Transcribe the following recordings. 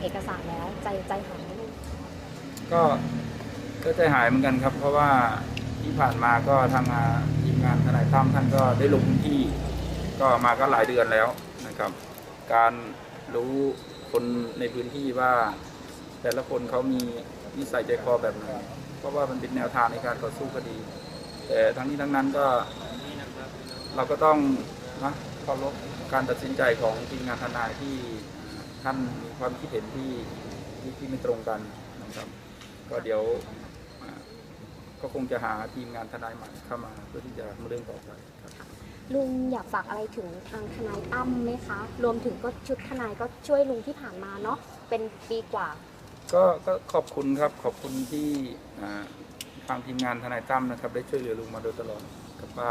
เอกสารแล้วใจใจหายไหมลุงก็ก็ใจหายเหมือนกันครับ เพราะว่าที่ผ่านมาก็ทางอาทีมงานทนายตั้มท่านก็ได้ลงพื้นที่ ก็มาก็หลายเดือนแล้วนะครับ การรู้คนในพื้นที่ว่า แต่ละคนเขามีนิสัยใจคอแบบไหนเพราะว่ามันเป็นแนวทางในการต่อสู้คดี แต่ทั้งนี้ทั้งนั้นก็เราก็ต้องนะเคารพการตัดสินใจของทีมงานทนายที่ ท่านมีความคิดเห็นที่ที่ที่ไม่ตรงกันนะครับ ก็เดี๋ยวอ่าก็คงจะหาทีมงานทนายใหม่เข้ามาเพื่อที่จะมาเรื่องต่อไปครับลุงอยากฝากอะไรถึงทางทนายตั้มไหมคะ รวมถึงก็ชุดทนายก็ช่วยลุงที่ผ่านมาเนาะเป็นปีกว่า ก็ก็ขอบคุณครับขอบคุณที่อ่าทางทีมงานทนายตั้มนะครับ ได้ช่วยเหลือลุงมาโดยตลอดกับป้า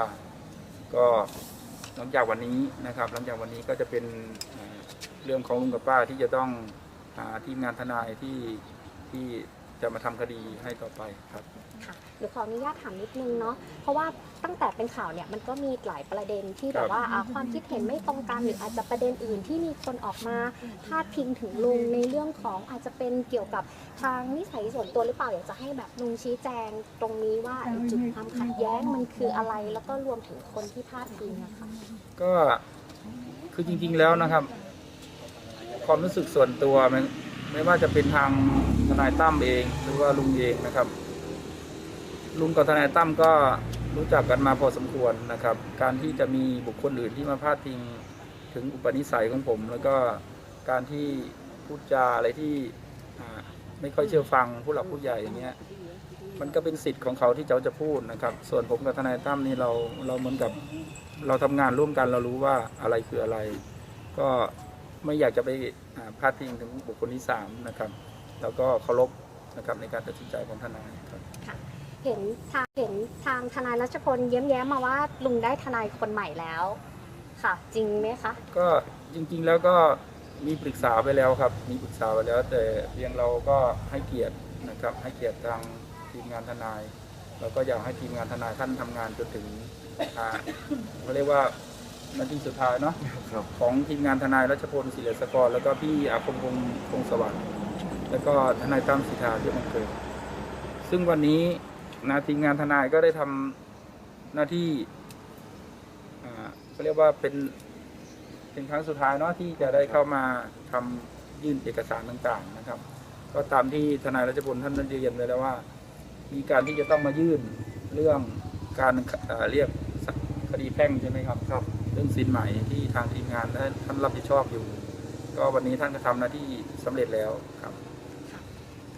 ก็หลังจากวันนี้นะครับ หลังจากวันนี้ก็จะเป็นอ่า เรื่องของลุงกับป้าที่จะต้องหาทีมงานทนายที่ที่จะมาทำคดีให้ต่อไปครับ ค่ะหรือขออนุญาตถามนิดนึงเนาะ เพราะว่าตั้งแต่เป็นข่าวเนี่ยมันก็มีหลายประเด็นที่แบบว่าอ่าความคิดเห็นไม่ตรงกันหรืออาจจะประเด็นอื่นที่มีคนออกมาพาดพิงถึงลุงในเรื่องของอาจจะเป็นเกี่ยวกับทางนิสัยส่วนตัวหรือเปล่าอยากจะให้แบบลุงชี้แจงตรงนี้ว่าไอ้จุดความขัดแย้งมันคืออะไร แล้วก็รวมถึงคนที่พาดพิงนะคะ ก็คือจริงๆแล้วนะครับ ความรู้สึกส่วนตัวไม่ไม่ว่าจะเป็นทางทนายตั้มเอง หรือว่าลุงเองนะครับ ลุงกับทนายตั้มก็รู้จักกันมาพอสมควรนะครับ การที่จะมีบุคคลอื่นที่มาพาดพิงถึงอุปนิสัยของผม แล้วก็การที่พูดจาอะไรที่ไม่ค่อยเชื่อฟังผู้หลักผู้ใหญ่อย่างเงี้ยมันก็เป็นสิทธิ์ของเขาที่เขาจะพูดนะครับ ส่วนผมกับทนายตั้มนี่เราเราเหมือนกับเราทำงานร่วมกันเรารู้ว่าอะไรคืออะไร ก็ ไม่อยากจะไปอ่าพาดพิงถึงบุคคลที่สามนะครับ แล้วก็เคารพนะครับในการตัดสินใจของทนายครับเห็นทางเห็นทางทนายรัชพลเย้มแย้มมาว่าลุงได้ทนายคนใหม่แล้วค่ะ จริงไหมคะก็จริงๆแล้วก็มีปรึกษาไปแล้วครับ มีปรึกษาไปแล้ว แต่เพียงเราก็ให้เกียรตินะครับ ให้เกียรติทางทีมงานทนาย แล้วก็อยากให้ทีมงานทนายท่านทำงานจนถึงอ่าเขาเรียกว่า นาทีสุดท้ายเนาะครับของทีมงานทนายรัชพลศิริสกร แล้วก็พี่อาคมพงษ์พงษ์สวัสดิ์แล้วก็ทนายตั้มสิทธาที่มันเกิดซึ่งวันนี้นะทีมงานทนายก็ได้ทำหน้าที่อ่าเขาเรียกว่าเป็นเป็นครั้งสุดท้ายเนาะที่จะได้เข้ามาทำยื่นเอกสารต่างๆนะครับ ก็ตามที่ทนายรัชพลท่านได้เรียนไว้แล้วว่า มีการที่จะต้องมายื่นเรื่องการเอ่อเรียกคดีแพ่งใช่ไหมครับครับ เรื่องสินใหม่ที่ทางทีมงานได้ท่านรับผิดชอบอยู่ ก็วันนี้ท่านก็ทำหน้าที่สำเร็จแล้วครับ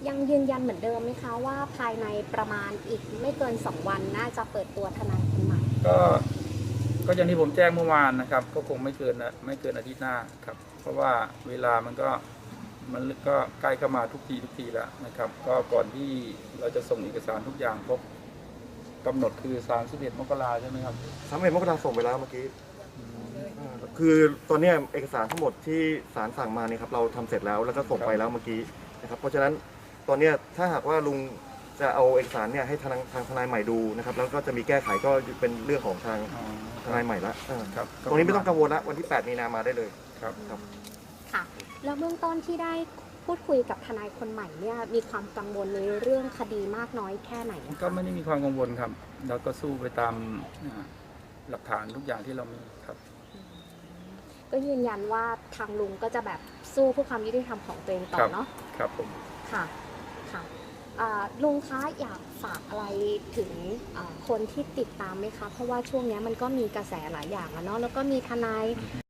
ยังยืนยันเหมือนเดิมไหมคะว่าภายในประมาณอีกไม่เกิน 2 วันน่าจะเปิดตัวทนายคนใหม่ก็ก็อย่างที่ผมแจ้งเมื่อวานนะครับ ก็คงไม่เกินนะไม่เกินอาทิตย์หน้าครับ เพราะว่าเวลามันก็มันก็ใกล้เข้ามาทุกทีทุกทีแล้วนะครับ ก็ก่อนที่เราจะส่งเอกสารทุกอย่างครบกำหนดคือ 31 มกราใช่ไหมครับสามเอ็ดมกราส่งไปแล้วเมื่อกี้อ่า คือตอนเนี้ยเอกสารทั้งหมดที่ศาลสั่งมาเนี่ยครับเราทำเสร็จแล้วแล้วก็ส่งไปแล้วเมื่อกี้นะครับเพราะฉะนั้นตอนเนี้ยถ้าหากว่าลุงจะเอาเอกสารเนี่ยให้ทางทางทนายใหม่ดูนะครับแล้วก็จะมีแก้ไขก็เป็นเรื่องของทางอ๋อทนายใหม่ละอ่าครับตรงนี้ไม่ต้องกังวลละวันที่ 8 มีนามาได้เลย ครับ ค่ะ แล้วเบื้องต้นที่ได้พูดคุยกับทนายคนใหม่เนี่ยมีความกังวลในเรื่องคดีมากน้อยแค่ไหนอะก็คะไม่ได้มีความกังวลครับ แล้วก็สู้ไปตามอ่าหลักฐานทุกอย่างที่เรามีครับ ก็ยืนยันว่าทางลุงก็จะแบบสู้เพื่อความยุติธรรมของตัวเองต่อครับเนาะครับผมค่ะค่ะอ่าลุงคะอยากฝากอะไรถึงอ่าคนที่ติดตามไหมคะ เพราะว่าช่วงเนี้ยมันก็มีกระแสหลายอย่างอะเนาะแล้วก็มีทนาย